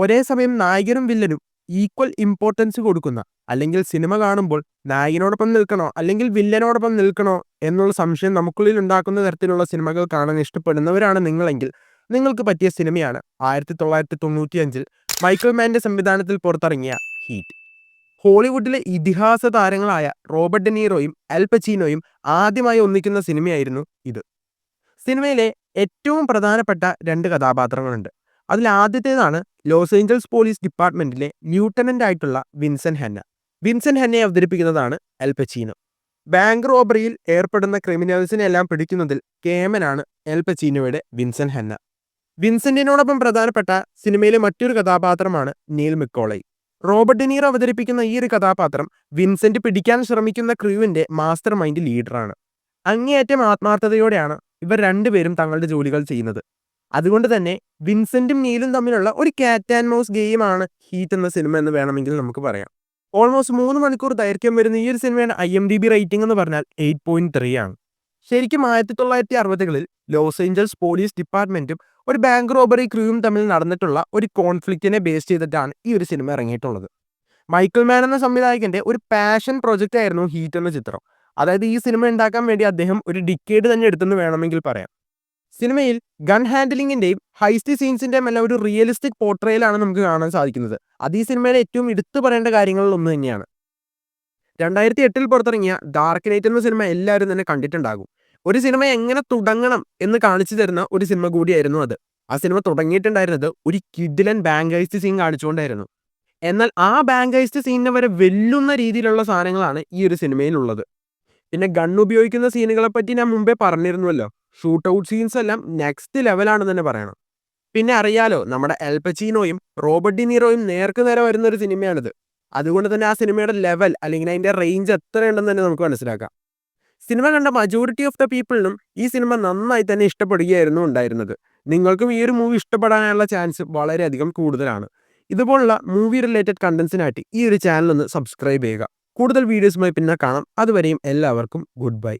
ഒരേ സമയം നായകനും വില്ലനും ഈക്വൽ ഇമ്പോർട്ടൻസ് കൊടുക്കുന്ന അല്ലെങ്കിൽ സിനിമ കാണുമ്പോൾ നായകനോടൊപ്പം നിൽക്കണോ അല്ലെങ്കിൽ വില്ലനോടൊപ്പം നിൽക്കണോ എന്നുള്ള സംശയം നമുക്കുള്ളിൽ ഉണ്ടാക്കുന്ന തരത്തിലുള്ള സിനിമകൾ കാണാൻ ഇഷ്ടപ്പെടുന്നവരാണ് നിങ്ങളെങ്കിൽ നിങ്ങൾക്ക് പറ്റിയ സിനിമയാണ് ആയിരത്തി തൊള്ളായിരത്തി തൊണ്ണൂറ്റി അഞ്ചിൽ മൈക്കിൾ മാന്റെ സംവിധാനത്തിൽ പുറത്തിറങ്ങിയ ഹീറ്റ് ഹോളിവുഡിലെ ഇതിഹാസ താരങ്ങളായ റോബർട്ട് ഡെനീറോയും അൽ പച്ചീനോയും ആദ്യമായി ഒന്നിക്കുന്ന സിനിമയായിരുന്നു ഇത്. സിനിമയിലെ ഏറ്റവും പ്രധാനപ്പെട്ട രണ്ട് കഥാപാത്രങ്ങളുണ്ട്. അതിൽ ആദ്യത്തേതാണ് ലോസ് ഏഞ്ചൽസ് പോലീസ് ഡിപ്പാർട്ട്മെന്റിലെ ന്യൂട്ടനന്റ് ആയിട്ടുള്ള വിൻസൻ ഹെന്ന. വിൻസൻ ഹെന്നയെ അവതരിപ്പിക്കുന്നതാണ് എൽപച്ചീനോ ബാങ്ക് റോബറിയിൽ ഏർപ്പെടുന്ന ക്രിമിനൽസിനെ എല്ലാം പിടിക്കുന്നതിൽ കേമനാണ് എൽപച്ചീനോയുടെ വിൻസൻ ഹെന്ന. വിൻസെന്റിനോടൊപ്പം പ്രധാനപ്പെട്ട സിനിമയിലെ മറ്റൊരു കഥാപാത്രമാണ് നീൽ മിക്കോളൈ. റോബർട്ട് ഡെനീർ അവതരിപ്പിക്കുന്ന ഈ ഒരു കഥാപാത്രം വിൻസെന്റ് പിടിക്കാൻ ശ്രമിക്കുന്ന ക്രൂവിന്റെ മാസ്റ്റർ മൈൻഡ് ലീഡറാണ്. അങ്ങേയറ്റം ആത്മാർത്ഥതയോടെയാണ് ഇവർ രണ്ടുപേരും തങ്ങളുടെ ജോലികൾ ചെയ്യുന്നത്. അതുകൊണ്ട് തന്നെ വിൻസെന്റും നീലും തമ്മിലുള്ള ഒരു കാറ്റ് ആൻഡ് മൗസ് ഗെയിമാണ് ഹീറ്റ് എന്ന സിനിമ എന്ന് വേണമെങ്കിൽ നമുക്ക് പറയാം. ഓൾമോസ്റ്റ് മൂന്ന് മണിക്കൂർ ദൈർഘ്യം വരുന്ന ഈ ഒരു സിനിമയുടെ I M D B rating എന്ന് പറഞ്ഞാൽ എയ്റ്റ് പോയിന്റ് ത്രീ ആണ്. ശരിക്കും ആയിരത്തി തൊള്ളായിരത്തി അറുപതുകളിൽ ലോസ് ഏഞ്ചൽസ് പോലീസ് ഡിപ്പാർട്ട്മെന്റും ഒരു ബാങ്ക് റോബറി ക്രൂവും തമ്മിൽ നടന്നിട്ടുള്ള ഒരു കോൺഫ്ലിക്റ്റിനെ ബേസ് ചെയ്തിട്ടാണ് ഈ ഒരു സിനിമ ഇറങ്ങിയിട്ടുള്ളത്. മൈക്കിൾ മാൻ എന്ന സംവിധായകന്റെ ഒരു പാഷൻ പ്രൊജക്റ്റ് ആയിരുന്നു ഹീറ്റ് എന്ന ചിത്രം. അതായത് ഈ സിനിമ ഉണ്ടാക്കാൻ വേണ്ടി അദ്ദേഹം ഒരു ഡിക്കേഡ് തന്നെ എടുത്തെന്ന് വേണമെങ്കിൽ പറയാം. സിനിമയിൽ ഗൺ ഹാൻഡിലിങ്ങിന്റെയും ഹൈസ്റ്റ് സീൻസിന്റെയും എല്ലാം ഒരു റിയലിസ്റ്റിക് പോർട്രയിലാണ് നമുക്ക് കാണാൻ സാധിക്കുന്നത്. അത് ഈ സിനിമയുടെ ഏറ്റവും എടുത്തു പറയേണ്ട കാര്യങ്ങളിൽ ഒന്ന് തന്നെയാണ്. രണ്ടായിരത്തി എട്ടിൽ പുറത്തിറങ്ങിയ ഡാർക്ക് നൈറ്റ് എന്ന സിനിമ എല്ലാവരും തന്നെ കണ്ടിട്ടുണ്ടാകും. ഒരു സിനിമ എങ്ങനെ തുടങ്ങണം എന്ന് കാണിച്ചു തരുന്ന ഒരു സിനിമ കൂടിയായിരുന്നു അത്. ആ സിനിമ തുടങ്ങിയിട്ടുണ്ടായിരുന്നത് ഒരു കിഡിലൻ ബാങ്ക് ഹൈസ്റ്റ് സീൻ കാണിച്ചുകൊണ്ടായിരുന്നു. എന്നാൽ ആ ബാങ്ക് ഹൈസ്റ്റ് സീനിനെ വരെ വെല്ലുന്ന രീതിയിലുള്ള സാധനങ്ങളാണ് ഈ ഒരു സിനിമയിലുള്ളത്. പിന്നെ ഗൺ ഉപയോഗിക്കുന്ന സീനുകളെ പറ്റി ഞാൻ മുമ്പേ പറഞ്ഞിരുന്നുവല്ലോ. ഷൂട്ട് ഔട്ട് സീൻസ് എല്ലാം നെക്സ്റ്റ് ലെവലാണെന്ന് തന്നെ പറയണം. പിന്നെ അറിയാലോ നമ്മുടെ എൽപച്ചീനോയും റോബർട്ട് ഡിനീറോയും നേർക്ക് നേരെ വരുന്ന ഒരു സിനിമയാണിത്. അതുകൊണ്ട് തന്നെ ആ സിനിമയുടെ ലെവൽ അല്ലെങ്കിൽ അതിന്റെ റേഞ്ച് എത്രയുണ്ടെന്ന് തന്നെ നമുക്ക് മനസ്സിലാക്കാം. സിനിമ കണ്ട മജോറിറ്റി ഓഫ് ദ പീപ്പിളിനും ഈ സിനിമ നന്നായി തന്നെ ഇഷ്ടപ്പെടുകയായിരുന്നു ഉണ്ടായിരുന്നത്. നിങ്ങൾക്കും ഈ ഒരു മൂവി ഇഷ്ടപ്പെടാനുള്ള ചാൻസ് വളരെയധികം കൂടുതലാണ്. ഇതുപോലുള്ള മൂവി റിലേറ്റഡ് കണ്ടൻസിനായിട്ട് ഈ ഒരു ചാനൽ ഒന്ന് സബ്സ്ക്രൈബ് ചെയ്യുക. കൂടുതൽ വീഡിയോസുമായി പിന്നെ കാണാം. അതുവരെയും എല്ലാവർക്കും ഗുഡ് ബൈ